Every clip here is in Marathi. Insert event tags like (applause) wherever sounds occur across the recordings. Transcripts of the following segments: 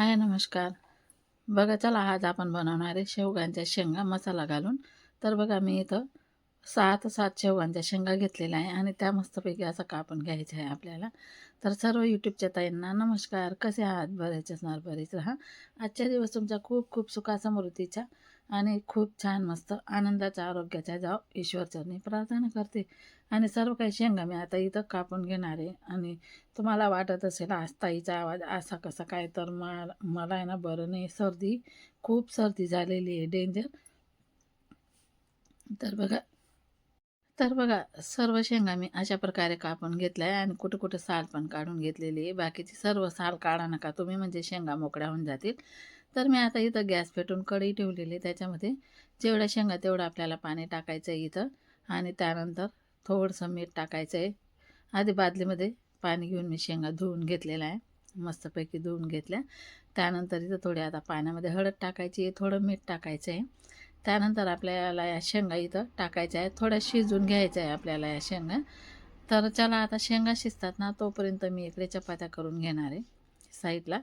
हाय नमस्कार. बघा चला आज आपण बनवणार आहे शेवगांच्या शेंगा मसाला घालून. तर बघा मी इथं सहा ते सात शेवगांच्या शेंगा घेतलेल्या आहे आणि त्या मस्तपैकी असं कापून घ्यायचं आहे आपल्याला. तर सर्व यूट्यूबच्या ताईंना नमस्कार. कसे आहात? बरेच असणार बरेच राहा. आजच्या दिवस तुमच्या खूप खूप सुखासमृद्धीच्या आणि खूप छान मस्त आनंदाच्या आरोग्याच्या जाव ईश्वरचरणी प्रार्थना करते. आणि सर्व काही शेंगा मी आता इथं कापून घेणार आहे. आणि तुम्हाला वाटत असेल आस्ताईचा आवाज असा कसा काय? तर मला मला आहे ना बरं नाही. सर्दी खूप सर्दी झालेली आहे. डेंजर. तर बघा तर बघा सर्व शेंगा मी अशा प्रकारे कापून घेतल्या आहे. आणि कुठं कुठं साल पण काढून घेतलेली आहे. बाकीची सर्व साल काढा नका तुम्ही म्हणजे शेंगा मोकळ्या होऊन जातील. तर मी आता इथं गॅस पेटून कढई ठेवलेली आहे. त्याच्यामध्ये जेवढ्या शेंगा तेवढं आपल्याला पाणी टाकायचं आहे इथं. आणि त्यानंतर थोडंसं मीठ टाकायचं आहे. आधी बादलीमध्ये पाणी घेऊन मी शेंगा धुवून घेतलेला आहे. मस्तपैकी धुवून घेतल्या. त्यानंतर इथं थोडी आता पाण्यामध्ये हळद टाकायची आहे. थोडं मीठ टाकायचं आहे. त्यानंतर आपल्याला या शेंगा इथं टाकायच्या आहे थोड्या शिजून घ्यायच्या आहे आपल्याला या शेंगा. तर चला आता शेंगा शिजतात ना तोपर्यंत मी इकडे चपात्या करून घेणार आहे. साईडला.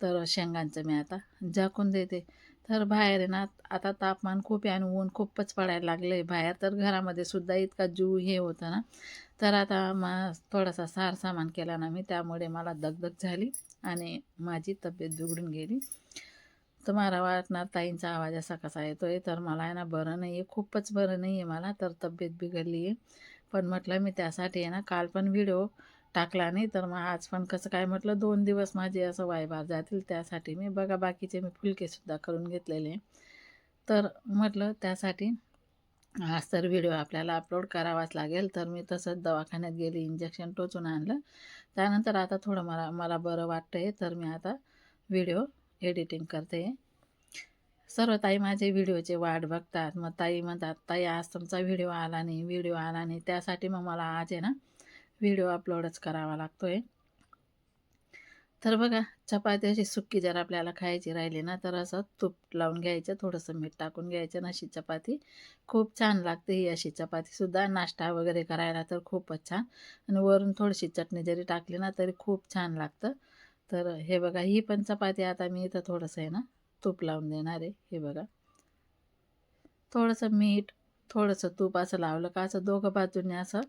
तर शेंगांचं मी आता झाकून देते. तर बाहेर आहे ना आता तापमान खूप आहे आणि ऊन खूपच पडायला लागलं आहे बाहेर. तर घरामध्ये सुद्धा इतका जीव हे होतं ना. तर आता मा थोडासा सार सामान केला ना मी त्यामुळे मला दगदग झाली आणि माझी तब्येत बिघडून गेली. तुम्हाला वाटणार ताईंचा आवाज असा कसा येतो आहे तर मला आहे ना बरं नाही आहे खूपच बरं नाही आहे मला तर तब्येत बिघडली आहे पण म्हटलं मी त्यासाठी आहे ना काल पण व्हिडिओ टाकला नाही तर मग आज पण कसं काय म्हटलं दोन दिवस माझे असं वायबार जातील त्यासाठी मी बघा बाकीचे मी फुलकेसुद्धा करून घेतलेले. तर म्हटलं त्यासाठी आज तर व्हिडिओ आपल्याला अपलोड करावाच लागेल. तर मी तसंच दवाखान्यात गेली इंजेक्शन टोचून आणलं. त्यानंतर आता थोडं मला मला बरं वाटतं आहे तर मी आता व्हिडिओ एडिटिंग करते. सर्व ताई माझे व्हिडिओचे वाट बघतात. मग ताई म्हणतात ताई आज तुमचा व्हिडिओ आला नाही व्हिडिओ आला नाही. त्यासाठी मग मला आज आहे ना व्हिडिओ अपलोडच करावा लागतो आहे तर बघा चपाती अशी सुक्की जर आपल्याला खायची राहिली ना तर असं तूप लावून घ्यायचं थोडंसं मीठ टाकून घ्यायचं ना अशी चपाती. खूप छान लागते ही अशी चपातीसुद्धा नाश्ता वगैरे करायला तर खूपच छान. आणि वरून थोडीशी चटणी जरी टाकली ना तरी खूप छान लागतं. तर हे बघा ही पण चपाती आता मी इथं थोडंसं आहे ना तूप लावून देणार आहे. हे बघा. थोडंसं मीठ थोडंसं तूप असं लावलं का असं दोघं बाजूने असं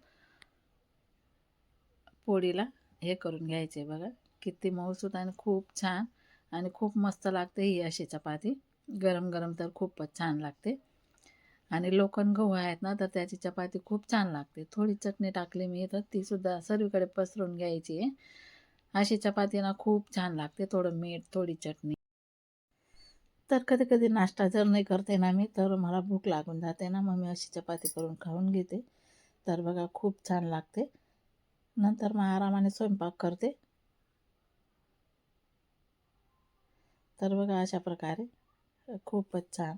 पोळीला हे करून घ्यायचे बघा. किती मऊसूत आणि खूप छान आणि खूप मस्त लागते ही अशी चपाती. गरम गरम तर खूपच छान लागते. आणि लोकन गहू आहेत ना तर त्याची चपाती खूप छान लागते. थोडी चटणी टाकली मी तर तीसुद्धा सर्वीकडे पसरून घ्यायची आहे. अशी चपाती ना खूप छान लागते थोडं मीठ थोडी चटणी. तर कधी कधी नाश्ता जर नाही करते ना मी तर मला भूक लागून जाते ना मग मी अशी चपाती करून खाऊन घेते. तर बघा खूप छान लागते. नंतर मग आरामाने स्वयंपाक करते. तर बघा अशा प्रकारे. खूपच छान.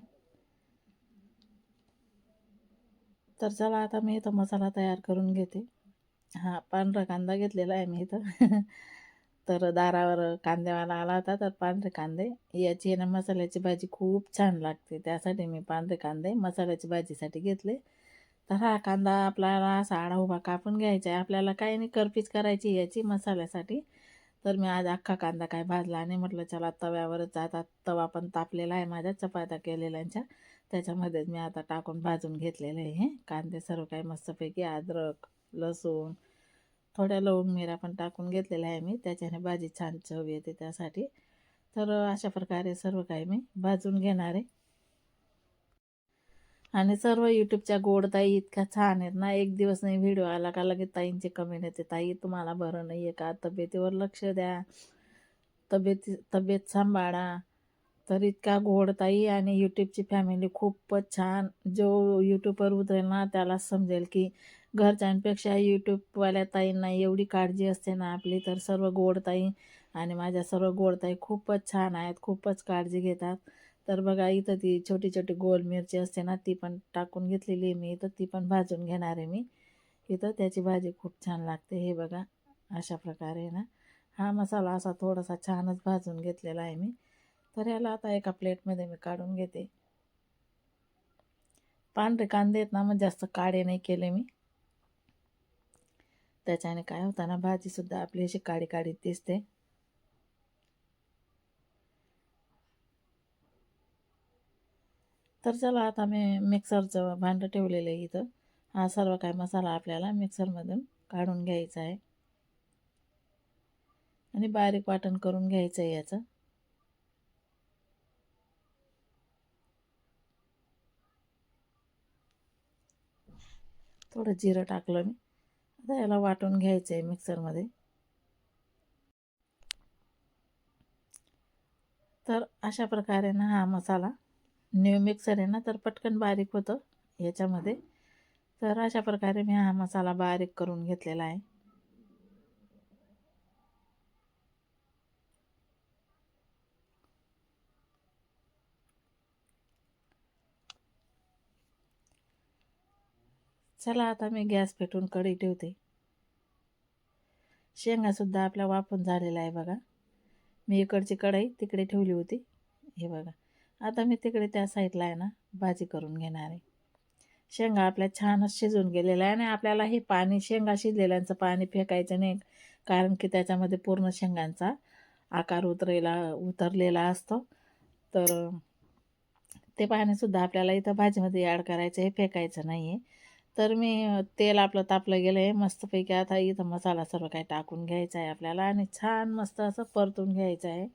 तर चला आता मी इथं मसाला तयार करून घेते. हां पांढरा कांदा घेतलेला आहे मी इथं. (laughs) तर दारावर कांदेवाला आला होता तर पांढरे कांदे. याची ना मसाल्याची भाजी खूप छान लागते. त्यासाठी मी पांढरे कांदे मसाल्याची भाजीसाठी घेतले. तर हा कांदा आपल्याला असा आडा उभा कापून घ्यायचा आहे. आपल्याला काही नाही करपीच करायची याची मसाल्यासाठी. तर मी आज अख्खा कांदा काय भाजला आणि म्हटलं चला तव्यावरच आता तवा पण तापलेला आहे माझ्या चपात्या केलेल्यांच्या त्याच्यामध्येच मी आता टाकून भाजून घेतलेलं आहे हे. कांदे सर्व काही मस्तपैकी अद्रक लसूण थोड्या लवंग मिरा पण टाकून घेतलेल्या आहे मी. त्याच्याने भाजी छान चव येते त्यासाठी. तर अशा प्रकारे सर्व काही मी भाजून घेणार आहे. आणि सर्व यूट्यूबच्या गोड ताई इतक्या छान आहेत ना. एक दिवस नाही व्हिडिओ आला का लगेच ताईंचे कमेंट येते. ताई तुम्हाला बरं नाही आहे का? तब्येतीवर लक्ष द्या. तब्येती तब्येत सांभाळा. तर इतका गोड ताई आणि यूट्यूबची फॅमिली खूपच छान. जो यूट्यूबवर उतरेल ना त्याला समजेल की घरच्यांपेक्षा यूट्यूबवाल्या ताईंना एवढी काळजी असते ना आपली. तर सर्व गोड ताई आणि माझ्या सर्व गोड ताई खूपच छान आहेत. खूपच काळजी घेतात. तर बघा इथं ती छोटी छोटी गोल मिरची असते ना ती पण टाकून घेतलेली आहे मी इथं. ती पण भाजून घेणार आहे मी. इथं त्याची भाजी खूप छान लागते हे बघा अशा प्रकारे ना. हा मसाला असा थोडासा छानच भाजून घेतलेला आहे मी. तर याला आता एका प्लेटमध्ये मी काढून घेते. पांढरे कांदे आहेत ना मग जास्त काळे नाही केले मी. त्याच्याने काय होताना भाजीसुद्धा आपली अशी काळी काळी दिसते. तर चला आता मी मिक्सरचं भांडं ठेवलेलं आहे इथं. हा सर्व काय मसाला आपल्याला मिक्सरमधून काढून घ्यायचा आहे. आणि बारीक वाटण करून घ्यायचं आहे याचं. थोडं जिरं टाकलं मी. आता याला वाटून घ्यायचं आहे मिक्सरमध्ये तर अशा प्रकारे ना हा मसाला न्यू मिक्सर आहे ना तर पटकन बारीक होतं याच्यामध्ये. तर अशा प्रकारे मी हा मसाला बारीक करून घेतलेला आहे. चला आता मी गॅस पेटून कढई ठेवते. शेंगासुद्धा आपला वापरून झालेला आहे बघा. मी इकडची कढई तिकडे ठेवली होती. हे बघा. आता मी तिकडे त्या साईडला आहे ना भाजी करून घेणार आहे. शेंगा आपल्या छानच शिजून गेलेला आहे आणि आपल्याला हे पाणी शेंगा शिजलेल्यांचं पाणी फेकायचं नाही कारण की त्याच्यामध्ये पूर्ण शेंगांचा आकार उतरेला उतरलेला असतो. तर ते पाणीसुद्धा आपल्याला इथं भाजीमध्ये ॲड करायचं हे फेकायचं नाही आहे. तर मी तेल आपलं तापलं गेलं आहे मस्तपैकी आता इथं मसाला सर्व काही टाकून घ्यायचा आहे आपल्याला आणि छान मस्त असं परतून घ्यायचं आहे.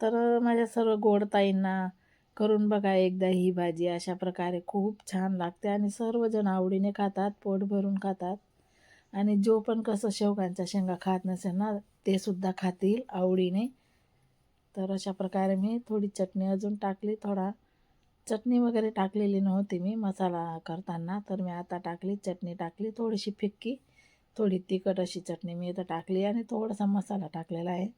तर माझ्या सर्व गोड ताईंना करून बघा एकदा ही भाजी. अशा प्रकारे खूप छान लागते आणि सर्वजण आवडीने खातात पोट भरून खातात. आणि जो पण कसं शेवगांच्या शेंगा खात नसेल ना ते सुद्धा खातील आवडीने. तर अशा प्रकारे मी थोडी चटणी अजून टाकली थोडा चटणी वगैरे टाकलेली नव्हती मी मसाला करताना. तर मी आता टाकली चटणी टाकली थोडीशी फिक्की थोडी तिखट अशी चटणी मी इथं टाकली आणि थोडासा मसाला टाकलेला आहे.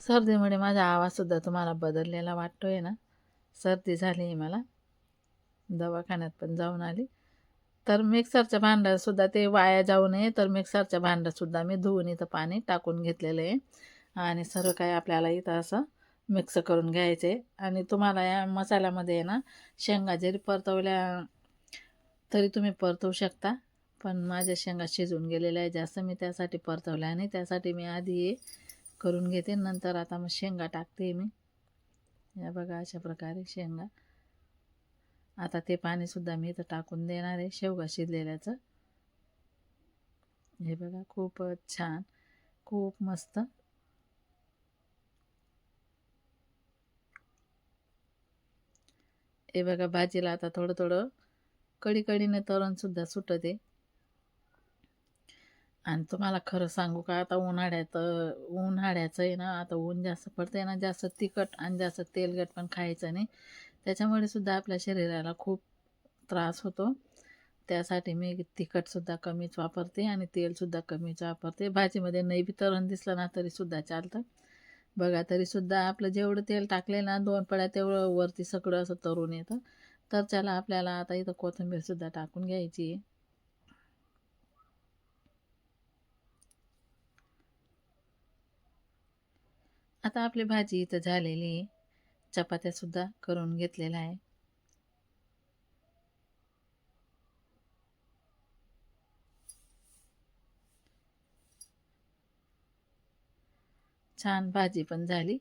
सर्दीमुळे माझा आवाजसुद्धा तुम्हाला बदललेला वाटतो आहे ना? सर्दी झाली आहे मला. दवाखान्यात पण जाऊन आली. तर मिक्सरच्या भांड्यासुद्धा ते वाया जाऊ नये. तर मिक्सरच्या भांड्यासुद्धा मी धुवून इथं पाणी टाकून घेतलेलं आहे आणि सर्व काही आपल्याला इथं असं मिक्स करून घ्यायचे आणि तुम्हाला या मसाल्यामध्ये ना शेंगा जरी परतवल्या तरी तुम्ही परतवू शकता. पण माझ्या शेंगा शिजून गेलेल्या आहे जास्त मी त्यासाठी परतवल्या आणि त्यासाठी मी आधी करून घेते. नंतर आता मग शेंगा टाकते मी. या बघा अशा प्रकारे शेंगा. आता ते पाणीसुद्धा मी इथं टाकून देणार आहे. शेवगा शिजलेल्याचं. हे बघा खूपच छान. खूप मस्त. हे बघा भाजीला आता थोडं थोडं कडी कडीने तरणसुद्धा सुटते. आणि तुम्हाला खरं सांगू का आता उन्हाळ्यात उन्हाळ्याचं आहे ना आता ऊन जास्त पडतं ना जास्त तिखट आणि जास्त तेलगट पण खायचं नाही. त्याच्यामुळे सुद्धा आपल्या शरीराला खूप त्रास होतो. त्यासाठी मी तिखटसुद्धा कमीच वापरते आणि तेलसुद्धा कमीच वापरते. भाजीमध्ये नाही बी तरण दिसलं ना तरीसुद्धा चालतं. बघा तरीसुद्धा आपलं जेवढं तेल टाकले ना दोन पड्या तेवढं वरती सगळं असं तरून येतं. तर त्याला आपल्याला आता इथं कोथिंबीरसुद्धा टाकून घ्यायची आहे. आता आपली भाजी इथं झालेली आहे. चपात्यासुद्धा करून घेतलेल्या आहे. छान भाजी पण झाली.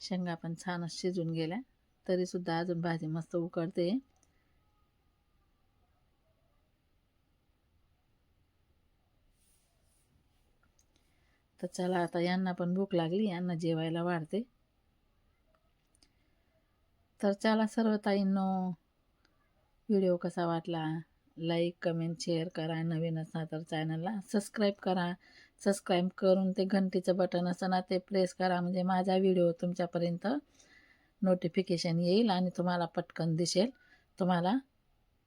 शेंगा पण छानच शिजून गेल्या. तरीसुद्धा अजून भाजी मस्त उकडते. तर चला आता यांना पण भूक लागली यांना जेवायला वाढते. तर चला सर्व ताईंनो व्हिडिओ कसा वाटला? लाईक कमेंट शेअर करा. नवीन असणार तर चॅनलला सबस्क्राईब करा. सबस्क्राईब करून ते घंटीचं बटन असतं ना ते प्रेस करा. म्हणजे माझा व्हिडिओ तुमच्यापर्यंत नोटिफिकेशन येईल आणि तुम्हाला पटकन दिसेल. तुम्हाला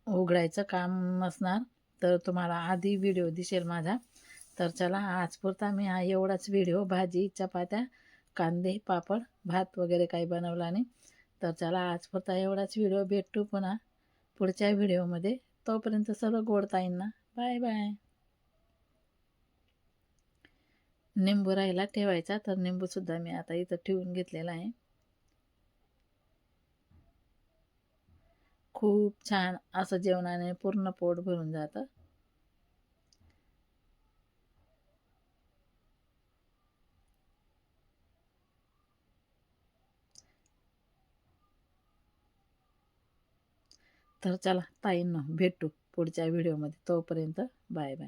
उघडायचं काम नसणार तर तुम्हाला आधी व्हिडिओ दिसेल माझा. तर चला आजपुरता मी हा एवढाच व्हिडिओ भाजी चपात्या कांदे पापड भात वगैरे काही बनवला नाही. तर चला आजपुरता एवढाच व्हिडिओ भेटू पुन्हा पुढच्या व्हिडिओमध्ये. तोपर्यंत सर्व गोडताईंना बाय बाय. निंबू राहिला ठेवायचा तर निंबूसुद्धा मी आता इथं ठेवून घेतलेला आहे. खूप छान असं जेवणाने पूर्ण पोट भरून जातं. तर चला ताईंनो भेटू पुढच्या व्हिडिओमध्ये. तोपर्यंत बाय बाय.